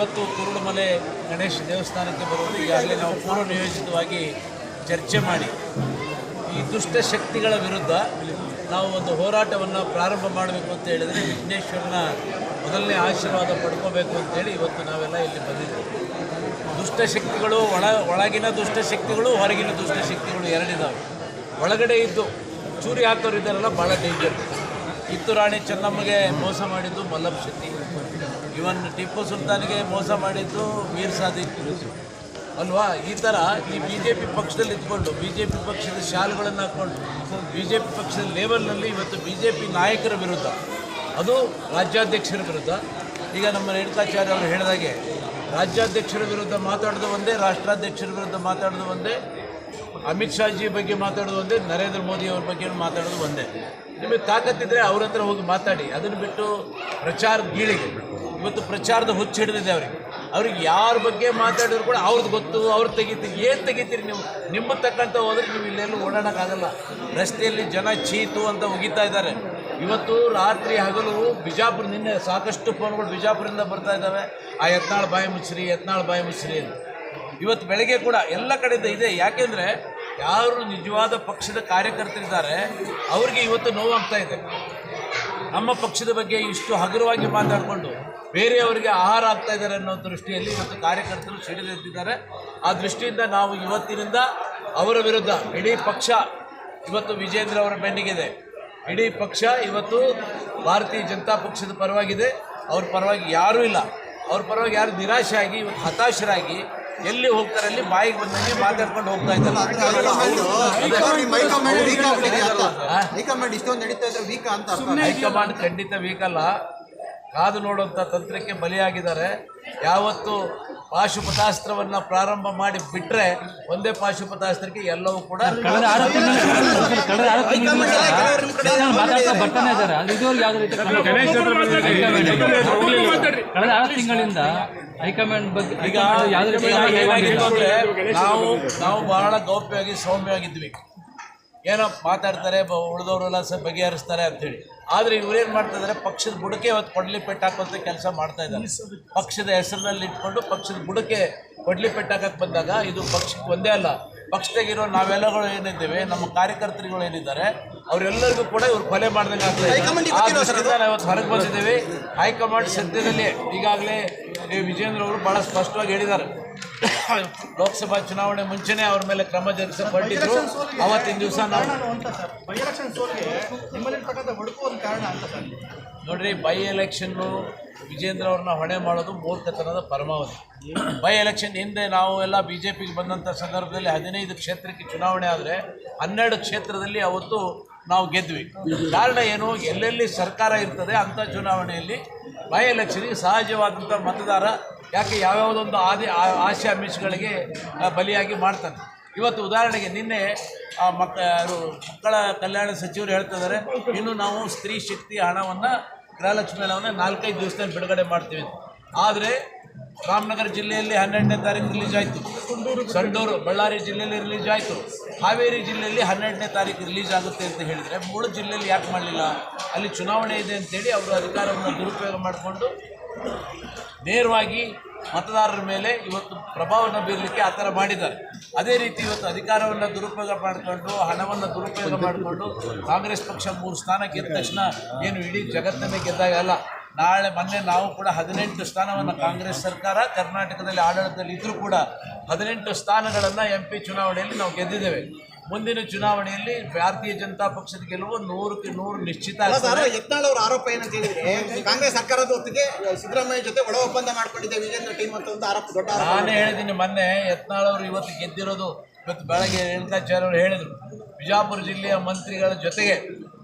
ಇವತ್ತು ಕುರುಡುಮಲೆ ಗಣೇಶ ದೇವಸ್ಥಾನಕ್ಕೆ ಬರುವುದು ಈಗಾಗಲೇ ನಾವು ಪೂರ್ವ ನಿಯೋಜಿತವಾಗಿ ಚರ್ಚೆ ಮಾಡಿ. ಈ ದುಷ್ಟ ಶಕ್ತಿಗಳ ವಿರುದ್ಧ ನಾವು ಒಂದು ಹೋರಾಟವನ್ನು ಪ್ರಾರಂಭ ಮಾಡಬೇಕು ಅಂತ ಹೇಳಿದರೆ ವಿಘ್ನೇಶ್ವರನ ಮೊದಲನೇ ಆಶೀರ್ವಾದ ಪಡ್ಕೋಬೇಕು ಅಂತೇಳಿ ಇವತ್ತು ನಾವೆಲ್ಲ ಇಲ್ಲಿ ಬಂದಿದ್ದೀವಿ. ದುಷ್ಟಶಕ್ತಿಗಳು ಒಳ, ಒಳಗಿನ ದುಷ್ಟಶಕ್ತಿಗಳು ಹೊರಗಿನ ದುಷ್ಟಶಕ್ತಿಗಳು ಎರಡಿದ್ದಾವೆ ಒಳಗಡೆ ಇದ್ದು ಚೂರಿ ಹಾಕೋರು ಇದ್ದಾರಲ್ಲ ಭಾಳ ಡೇಂಜರ್ ಕಿತ್ತು ರಾಣಿ ಚೆನ್ನಮ್ಮಗೆ ಮೋಸ ಮಾಡಿದ್ದು ಮಲ್ಲಪ್ಪ ಶೆಟ್ಟಿ. ಇವನ್ ಟಿಪ್ಪು ಸುಲ್ತಾನ್ಗೆ ಮೋಸ ಮಾಡಿದ್ದು ಮೀರ್ ಸಾದಿಕ್. ಅಲ್ವಾ? ಈ ಥರ ಈ ಬಿ ಜೆ ಪಿ ಪಕ್ಷದಲ್ಲಿ ಇದ್ಕೊಂಡು ಬಿ ಜೆ ಪಿ ಪಕ್ಷದ ಶಾಲುಗಳನ್ನು ಹಾಕ್ಕೊಂಡು ಬಿ ಜೆ ಪಿ ಪಕ್ಷದ ಲೇವಲ್ನಲ್ಲಿ ಇವತ್ತು ಬಿ ಜೆ ಪಿ ನಾಯಕರ ವಿರುದ್ಧ, ಅದು ರಾಜ್ಯಾಧ್ಯಕ್ಷರ ವಿರುದ್ಧ. ಈಗ ನಮ್ಮ ರೇಣುಕಾಚಾರ್ಯ ಅವರು ಹೇಳಿದಾಗೆ, ರಾಜ್ಯಾಧ್ಯಕ್ಷರ ವಿರುದ್ಧ ಮಾತಾಡೋದು ಒಂದೇ, ರಾಷ್ಟ್ರಾಧ್ಯಕ್ಷರ ವಿರುದ್ಧ ಮಾತಾಡೋದು ಒಂದೇ ಅಮಿತ್ ಶಾಜಿ ಬಗ್ಗೆ ಮಾತಾಡೋದು ಒಂದೇ, ನರೇಂದ್ರ ಮೋದಿ ಅವ್ರ ಬಗ್ಗೆ ಮಾತಾಡೋದು ಒಂದೇ. ನಿಮಗೆ ತಾಕತ್ತಿದ್ರೆ ಅವ್ರ ಹತ್ರ ಹೋಗಿ ಮಾತಾಡಿ. ಅದನ್ನು ಬಿಟ್ಟು ಪ್ರಚಾರದ ಗೀಳಿಗೆ. ಇವತ್ತು ಪ್ರಚಾರದ ಹುಚ್ಚು ಹಿಡಿದಿದೆ ಅವ್ರಿಗೆ. ಅವ್ರಿಗೆ ಯಾರ ಬಗ್ಗೆ ಮಾತಾಡಿದ್ರು ಕೂಡ ಅವ್ರದ್ದು ಗೊತ್ತು, ಅವ್ರು ತೆಗಿತೀರಿ. ಏನು ತೆಗಿತೀರಿ ನೀವು? ನಿಮ್ಮ ತಕ್ಕಂಥ ಹೋದ್ರೆ ನೀವು ಇಲ್ಲೆಲ್ಲೂ ಓಡಾಡೋಕ್ಕಾಗಲ್ಲ. ರಸ್ತೆಯಲ್ಲಿ ಜನ ಚೀತು ಅಂತ ಉಗಿತಾ ಇದ್ದಾರೆ. ಇವತ್ತು ರಾತ್ರಿ ಹಗಲು ಬಿಜಾಪುರ ನಿನ್ನೆ ಸಾಕಷ್ಟು ಫೋನ್ಗಳು ಬಿಜಾಪುರದಿಂದ ಬರ್ತಾ ಇದ್ದಾವೆ. ಆ ಯತ್ನಾಳ್ ಬಾಯಿ ಮುಚ್ಚ್ರಿ, ಯತ್ನಾಳ್ ಬಾಯಿ ಮುಚ್ಚ್ರಿ ಅಂತ. ಇವತ್ತು ಬೆಳಗ್ಗೆ ಕೂಡ ಎಲ್ಲ ಕಡೆಯಿಂದ ಇದೆ. ಯಾಕೆಂದರೆ ಯಾರು ನಿಜವಾದ ಪಕ್ಷದ ಕಾರ್ಯಕರ್ತರಿದ್ದಾರೆ, ಅವ್ರಿಗೆ ಇವತ್ತು ನೋವಾಗ್ತಾ ಇದೆ. ನಮ್ಮ ಪಕ್ಷದ ಬಗ್ಗೆ ಇಷ್ಟು ಹಗುರವಾಗಿ ಮಾತಾಡಿಕೊಂಡು ಬೇರೆಯವರಿಗೆ ಆಹಾರ ಆಗ್ತಾ ಇದ್ದಾರೆ ಅನ್ನೋ ದೃಷ್ಟಿಯಲ್ಲಿ ಇವತ್ತು ಕಾರ್ಯಕರ್ತರು ಸಿಡಿದೆದ್ದಿದ್ದಾರೆ ಆ ದೃಷ್ಟಿಯಿಂದ ನಾವು ಇವತ್ತಿನಿಂದ ಅವರ ವಿರುದ್ಧ ಇಡೀ ಪಕ್ಷ ಇವತ್ತು ವಿಜೇಂದ್ರ ಅವರ ಬೆನ್ನಿಗಿದೆ. ಇಡೀ ಪಕ್ಷ ಇವತ್ತು ಭಾರತೀಯ ಜನತಾ ಪಕ್ಷದ ಪರವಾಗಿದೆ. ಅವ್ರ ಪರವಾಗಿ ಯಾರೂ ಇಲ್ಲ. ಅವ್ರ ಪರವಾಗಿ ಯಾರು ನಿರಾಶೆ ಆಗಿ ಇವತ್ತು ಹತಾಶರಾಗಿ ಎಲ್ಲಿ ಹೋಗ್ತಾರೆ ಅಲ್ಲಿ ಬಾಯಿಗೆ ಬಂದಂಗೆ ಮಾತಾಡ್ಕೊಂಡು ಹೋಗ್ತಾ ಇದ್ದಾರೆ ಹೈಕಮಾಂಡ್ ಇದ್ರೆ ವೀಕ್ ಅಂತ ಅರ್ಥ. ಹೈಕಮಾಂಡ್ ಖಂಡಿತ ವೀಕಲ್ಲ ಕಾದು ನೋಡುವಂತ ತಂತ್ರಕ್ಕೆ ಬಲಿಯಾಗಿದ್ದಾರೆ ಯಾವತ್ತು ಪಾಶುಪತಾಸ್ತ್ರವನ್ನು ಪ್ರಾರಂಭ ಮಾಡಿ ಬಿಟ್ಟರೆ ಒಂದೇ ಪಾಶುಪತಾಸ್ತ್ರಕ್ಕೆ ಎಲ್ಲವೂ ಕೂಡ ಕಳೆದ ಆರು ತಿಂಗಳಿಂದ ಹೈಕಮಾಂಡ್ ಬಗ್ಗೆ ಈಗ ನಾವು ನಾವು ಬಹಳ ಗೌಪ್ಯವಾಗಿ ಸೌಮ್ಯವಾಗಿದ್ವಿ. ಏನೋ ಮಾತಾಡ್ತಾರೆ ಬ- ಉಳಿದವರೆಲ್ಲ ಸಹ ಬಗೆಹರಿಸ್ತಾರೆ ಅಂತೇಳಿ. ಆದರೆ ಇವರೇನು ಮಾಡ್ತಾ ಇದ್ದಾರೆ ಪಕ್ಷದ ಬುಡಕೆ ಇವತ್ತು ಕೊಡ್ಲಿ ಪೆಟ್ಟು ಹಾಕುವಂತ ಕೆಲಸ ಮಾಡ್ತಾ ಇದ್ದಾರೆ. ಪಕ್ಷದ ಹೆಸರಿನಲ್ಲಿ ಇಟ್ಕೊಂಡು ಪಕ್ಷದ ಬುಡಕೆ ಕೊಡ್ಲಿ ಪೆಟ್ಟು ಹಾಕಕ್ಕೆ ಬಂದಾಗ ಇದು ಪಕ್ಷಕ್ಕೆ ಒಂದೇ ಅಲ್ಲ. ಪಕ್ಷದಾಗಿರೋ ನಾವೆಲ್ಲಗಳು ಏನಿದ್ದೇವೆ ನಮ್ಮ ಕಾರ್ಯಕರ್ತರುಗಳು ಏನಿದ್ದಾರೆ ಅವರೆಲ್ಲರಿಗೂ ಕೂಡ ಇವ್ರು ಕೊಲೆ ಮಾಡ್ದಂಗೆ ಆಗ್ತದೆ ಇವತ್ತು ಹೊರಗೆ ಬಂದಿದ್ದೇವೆ. ಹೈಕಮಾಂಡ್ ಸದ್ಯದಲ್ಲಿ ಈಗಾಗಲೇ ಈ ವಿಜೇಂದ್ರ ಅವರು ಭಾಳ ಸ್ಪಷ್ಟವಾಗಿ ಹೇಳಿದ್ದಾರೆ. ಲೋಕಸಭಾ ಚುನಾವಣೆ ಮುಂಚೆನೇ ಅವ್ರ ಮೇಲೆ ಕ್ರಮ ಜರುಗಿಸಲ್ಪಟ್ಟಿದ್ರು ಅವತ್ತಿನ ದಿವಸ ನಾವು ನೋಡ್ರಿ ಬೈ ಎಲೆಕ್ಷನ್ನು ವಿಜೇಂದ್ರ ಅವ್ರನ್ನ ಹೊಣೆ ಮಾಡೋದು ಮೂರ್ಖತನದ ಪರಮಾವಧಿ. ಬೈ ಎಲೆಕ್ಷನ್ ಹಿಂದೆ ನಾವು ಎಲ್ಲ ಬಿ ಜೆ ಪಿಗೆ ಬಂದಂಥ ಸಂದರ್ಭದಲ್ಲಿ ಹದಿನೈದು ಕ್ಷೇತ್ರಕ್ಕೆ ಚುನಾವಣೆ ಆದರೆ ಹನ್ನೆರಡು ಕ್ಷೇತ್ರದಲ್ಲಿ ಅವತ್ತು ನಾವು ಗೆದ್ವಿ. ಕಾರಣ ಏನು? ಎಲ್ಲೆಲ್ಲಿ ಸರ್ಕಾರ ಇರ್ತದೆ ಅಂಥ ಚುನಾವಣೆಯಲ್ಲಿ ಬೈ ಎಲೆಕ್ಷನ್ಗೆ ಸಹಜವಾದಂಥ ಮತದಾರ ಯಾಕೆ ಯಾವ್ಯಾವುದೊಂದು ಆದಿ ಆ- ಆಶೆ ಆಮಿಷಗಳಿಗೆ ಆ, ಬಲಿಯಾಗಿ ಮಾಡ್ತಾನೆ. ಇವತ್ತು ಉದಾಹರಣೆಗೆ ನಿನ್ನೆ ಮಕ್ಕ ಮಕ್ಕಳ ಕಲ್ಯಾಣ ಸಚಿವರು ಹೇಳ್ತಿದ್ದಾರೆ ಇನ್ನು ನಾವು ಸ್ತ್ರೀ ಶಕ್ತಿ ಹಣವನ್ನು ಗೃಹಲಕ್ಷ್ಮಿ ಹಣವನ್ನು ನಾಲ್ಕೈದು ದಿವಸದಲ್ಲಿ ಬಿಡುಗಡೆ ಮಾಡ್ತೀವಿ ಆದರೆ ರಾಮನಗರ ಜಿಲ್ಲೆಯಲ್ಲಿ ಹನ್ನೆರಡನೇ ತಾರೀಕು ರಿಲೀಸ್ ಆಯಿತು. ಸಂಡೂರು, ಬಳ್ಳಾರಿ ಜಿಲ್ಲೆಯಲ್ಲಿ ರಿಲೀಸ್ ಆಯಿತು. ಹಾವೇರಿ ಜಿಲ್ಲೆಯಲ್ಲಿ ಹನ್ನೆರಡನೇ ತಾರೀಕು ರಿಲೀಸ್ ಆಗುತ್ತೆ ಅಂತ ಹೇಳಿದರೆ ಮೂರು ಜಿಲ್ಲೆಯಲ್ಲಿ ಯಾಕೆ ಮಾಡಲಿಲ್ಲ? ಅಲ್ಲಿ ಚುನಾವಣೆ ಇದೆ ಅಂತೇಳಿ ಅವರು ಅಧಿಕಾರವನ್ನು ದುರುಪಯೋಗ ಮಾಡಿಕೊಂಡು ನೇರವಾಗಿ ಮತದಾರರ ಮೇಲೆ ಇವತ್ತು ಪ್ರಭಾವವನ್ನು ಬೀರಲಿಕ್ಕೆ ಆ ಥರ ಮಾಡಿದ್ದಾರೆ. ಅದೇ ರೀತಿ ಇವತ್ತು ಅಧಿಕಾರವನ್ನು ದುರುಪಯೋಗ ಮಾಡಿಕೊಂಡು, ಹಣವನ್ನು ದುರುಪಯೋಗ ಮಾಡಿಕೊಂಡು ಕಾಂಗ್ರೆಸ್ ಪಕ್ಷ ಮೂರು ಸ್ಥಾನ ಗೆದ್ದ ತಕ್ಷಣ ಏನು ಇಡೀ ಜಗತ್ತನ್ನೇ ಗೆದ್ದಾಗ ಅಲ್ಲ ನಾಳೆ ಮೊನ್ನೆ ನಾವು ಕೂಡ ಹದಿನೆಂಟು ಸ್ಥಾನವನ್ನು ಕಾಂಗ್ರೆಸ್ ಸರ್ಕಾರ ಕರ್ನಾಟಕದಲ್ಲಿ ಆಡಳಿತದಲ್ಲಿ ಇದ್ದರೂ ಕೂಡ ಹದಿನೆಂಟು ಸ್ಥಾನಗಳನ್ನು ಎಂ ಪಿ ಚುನಾವಣೆಯಲ್ಲಿ ನಾವು ಗೆದ್ದಿದ್ದೇವೆ. ಮುಂದಿನ ಚುನಾವಣೆಯಲ್ಲಿ ಭಾರತೀಯ ಜನತಾ ಪಕ್ಷದ ಗೆಲುವು ನೂರಕ್ಕೆ ನೂರು ನಿಶ್ಚಿತ ಯತ್ನಾಳ್ ಅವರು ಆರೋಪ ಏನಂತ ಹೇಳಿದ್ರೆ ಕಾಂಗ್ರೆಸ್ ಸರ್ಕಾರದ ಹೊತ್ತಿಗೆ ಸಿದ್ದರಾಮಯ್ಯ ಜೊತೆ ಒಳ ಒಪ್ಪಂದ ಮಾಡಿಕೊಂಡಿದ್ದೆ ವಿಜೇಂದ್ರ ಟೀಮ್ ಅಂತ ಒಂದು ಆರೋಪ ದೊಡ್ಡ ನಾನೇ ಹೇಳಿದ್ದೀನಿ ಮೊನ್ನೆ ಯತ್ನಾಳ್ ಅವರು ಇವತ್ತು ಗೆದ್ದಿರೋದು ಇವತ್ತು ಬೆಳಗ್ಗೆ ರೇಣುಕಾಚಾರ್ಯ ಅವರು ಹೇಳಿದರು. ಬಿಜಾಪುರ ಜಿಲ್ಲೆಯ ಮಂತ್ರಿಗಳ ಜೊತೆಗೆ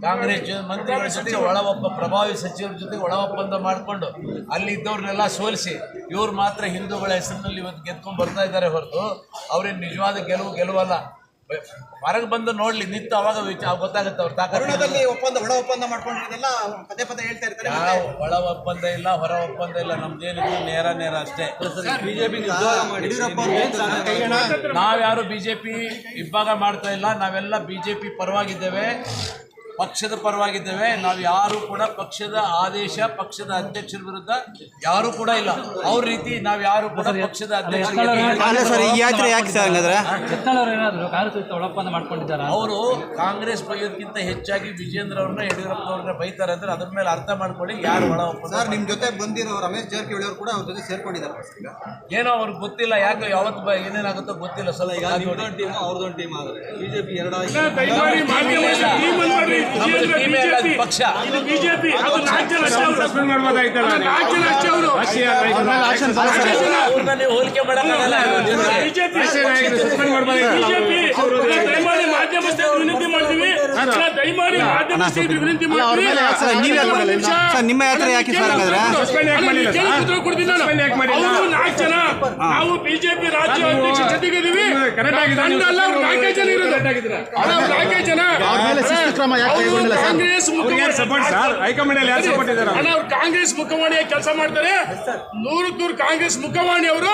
ಕಾಂಗ್ರೆಸ್ ಮಂತ್ರಿಗಳ ಜೊತೆ ಒಳ ಒಪ್ಪ ಪ್ರಭಾವಿ ಸಚಿವರ ಜೊತೆ ಒಳ ಒಪ್ಪಂದ ಮಾಡಿಕೊಂಡು ಅಲ್ಲಿ ಇದ್ದವ್ರನ್ನೆಲ್ಲ ಸೋಲಿಸಿ ಇವ್ರು ಮಾತ್ರ ಹಿಂದೂಗಳ ಹೆಸರಿನಲ್ಲಿ ಇವತ್ತು ಗೆದ್ಕೊಂಡು ಬರ್ತಾ ಇದ್ದಾರೆ ಹೊರತು ಅವ್ರೇನು ನಿಜವಾದ ಗೆಲುವು ಗೆಲುವಲ್ಲ ಹೊರಗೆ ಬಂದು ನೋಡ್ಲಿ ನಿಂತು ಅವಾಗ ವಿಚಾರ ಗೊತ್ತಾಗುತ್ತೆ ಅವ್ರ ತಾಕತ್ತು ಕರೋನಾದಲ್ಲಿ ಒಪ್ಪಂದ ಒಳ ಒಪ್ಪಂದ ಮಾಡ್ಕೊಂಡಿರೋದೆಲ್ಲ ಪದೇ ಪದೇ ಹೇಳ್ತಾ ಇರ್ತಾರೆ. ಒಳ ಒಪ್ಪಂದ ಇಲ್ಲ ಹೊರ ಒಪ್ಪಂದ ಇಲ್ಲ ನಮ್ದೇನಿದ್ರು ನೇರ ನೇರ ಅಷ್ಟೇ. ಬಿಜೆಪಿ ನಾವ್ಯಾರು ಬಿಜೆಪಿ ಇಬ್ಬಾಗ ಮಾಡ್ತಾ ಇಲ್ಲ ನಾವೆಲ್ಲ ಬಿಜೆಪಿ ಪರವಾಗಿದ್ದೇವೆ. ಪಕ್ಷದ ಪರವಾಗಿದ್ದೇವೆ. ನಾವು ಯಾರು ಕೂಡ ಪಕ್ಷದ ಆದೇಶ ಪಕ್ಷದ ಅಧ್ಯಕ್ಷರ ವಿರುದ್ಧ ಯಾರು ಕೂಡ ಇಲ್ಲ. ಅವ್ರ ರೀತಿ ನಾವು ಯಾರು ಕೂಡ ಪಕ್ಷದ ಅಧ್ಯಕ್ಷ ಅಲ್ಲ ಸರ್ ಈ ಯಾತ್ರೆ ಯಾಕೆ ಸರ್ ಹಂಗಾದ್ರೆ? ಯತ್ನಾಳ್ ಅವ್ರು ಕಾಂಗ್ರೆಸ್ ಬೈಯೋದಕ್ಕಿಂತ ಹೆಚ್ಚಾಗಿ ವಿಜೇಂದ್ರ ಅವ್ರನ್ನ ಯಡಿಯೂರಪ್ಪನವ್ರನ್ನ ಬೈತಾರೆ ಅಂದ್ರೆ ಅದ್ರ ಮೇಲೆ ಅರ್ಥ ಮಾಡ್ಕೊಳ್ಳಿ ಯಾರು ಒಳ ಒಪ್ಪಂದ ಸರ್ ನಿಮ್ಮ ಜೊತೆ ಬಂದಿರೋ ರಮೇಶ್ ಜಾರಕಿಹೊಳಿ ಅವರು ಕೂಡ ಅವ್ರ ಜೊತೆ ಸೇರ್ಕೊಂಡಿದ್ದಾರೆ. ಏನೋ ಅವ್ರಿಗೆ ಗೊತ್ತಿಲ್ಲ ಯಾಕೆ ಯಾವತ್ತು ಬ- ಏನೇನಾಗುತ್ತೋ ಗೊತ್ತಿಲ್ಲ ಸಲ ಈಗ. ಟೀಮ್ ಅವ್ರದೊಂದು ಟೀಮ್ ಆದರೆ. ಬಿಜೆಪಿ ಎರಡಾಗಿ ಪಕ್ಷ ಬಿಜೆಪಿ ಹೋಲಿಕೆ ಮಾಡಕ್ಕಾಗಲ್ಲ ಬಿಜೆಪಿ ದಯಮಾಡಿ ಮಾಧ್ಯಮ ವಿನಂತಿ ಮಾಡ್ತೀವಿ ದಯಮಾಡಿ ವಿನಂತಿ ಸರ್, ನಿಮಿಷ. ಸರ್, ನಿಮ್ಮ ಯಾತ್ರೆ ಯಾಕೆ ಸರ್ ಹಾಗಾದ್ರೆ? ಸಸ್ಪೆಂಡ್ ಯಾಕೆ ಅಲ್ಲ, ಮಾಡಿಲ್ಲ ಕೇಳಿ ಸರ್? ಉತ್ತರ ಕೊಡ್ತೀನಿ ನಾನು. ಸಸ್ಪೆಂಡ್ ಯಾಕೆ ಮಾಡಿಲ್ಲ? ಅವರು ನಾಲ್ಕು ಜನ ನಾವು ಬಿಜೆಪಿ ರಾಜ್ಯ ಅಧ್ಯಕ್ಷ ಜೊತೆಗಿದ್ದೀವಿ. ಕರೆಕ್ಟ್ ಆಗಿದೆ ನೀವು ತಂಡ ಅಲ್ಲ, ಅವ್ರು ನಾಲ್ಕೇ ಜನ ಇರೋದು. ಕರೆಕ್ಟ್ ಆಗಿದ್ದೀರಾ? ಅಲ್ಲ, ಅವ್ರು ನಾಲ್ಕೇ ಜನ. ಅವರು ಕಾಂಗ್ರೆಸ್ ಅವ್ರಿಗೆ ಯಾರು ಸಪೋರ್ಟ್ ಸರ್ ಹೈಕಮಾಂಡ್ ಅಲ್ಲಿ ಯಾರು ಸಪೋರ್ಟ್ ಇದ್ದಾರೆ ಅಣ್ಣ ಅವ್ರು ಕಾಂಗ್ರೆಸ್ ಮುಖವಾಣಿಯಾಗಿ ಕೆಲಸ ಮಾಡ್ತಾರೆ. ನೂರಕ್ಕೆ ನೂರು ಕಾಂಗ್ರೆಸ್ ಮುಖವಾಣಿ ಅವರು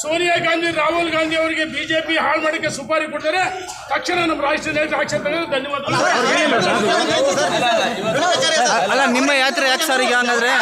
ಸೋನಿಯಾ ಗಾಂಧಿ ರಾಹುಲ್ ಗಾಂಧಿ ಅವರಿಗೆ ಬಿಜೆಪಿ ಹಾಳು ಮಾಡಕ್ಕೆ ಸುಪಾರಿ ಕೊಡ್ತಾರೆ. ತಕ್ಷಣ ನಮ್ಮ ರಾಷ್ಟ್ರೀಯ ನಾಯಕರು ಆಕ್ಷನ್ ಧನ್ಯವಾದ ಧನ್ಯವಾದಗಳು. ಅಲ್ಲ, ನಿಮ್ಮ ಯಾತ್ರೆ ಯಾಕೆ ಸರ್ ಈಗ ಹಂಗಾದ್ರೆ?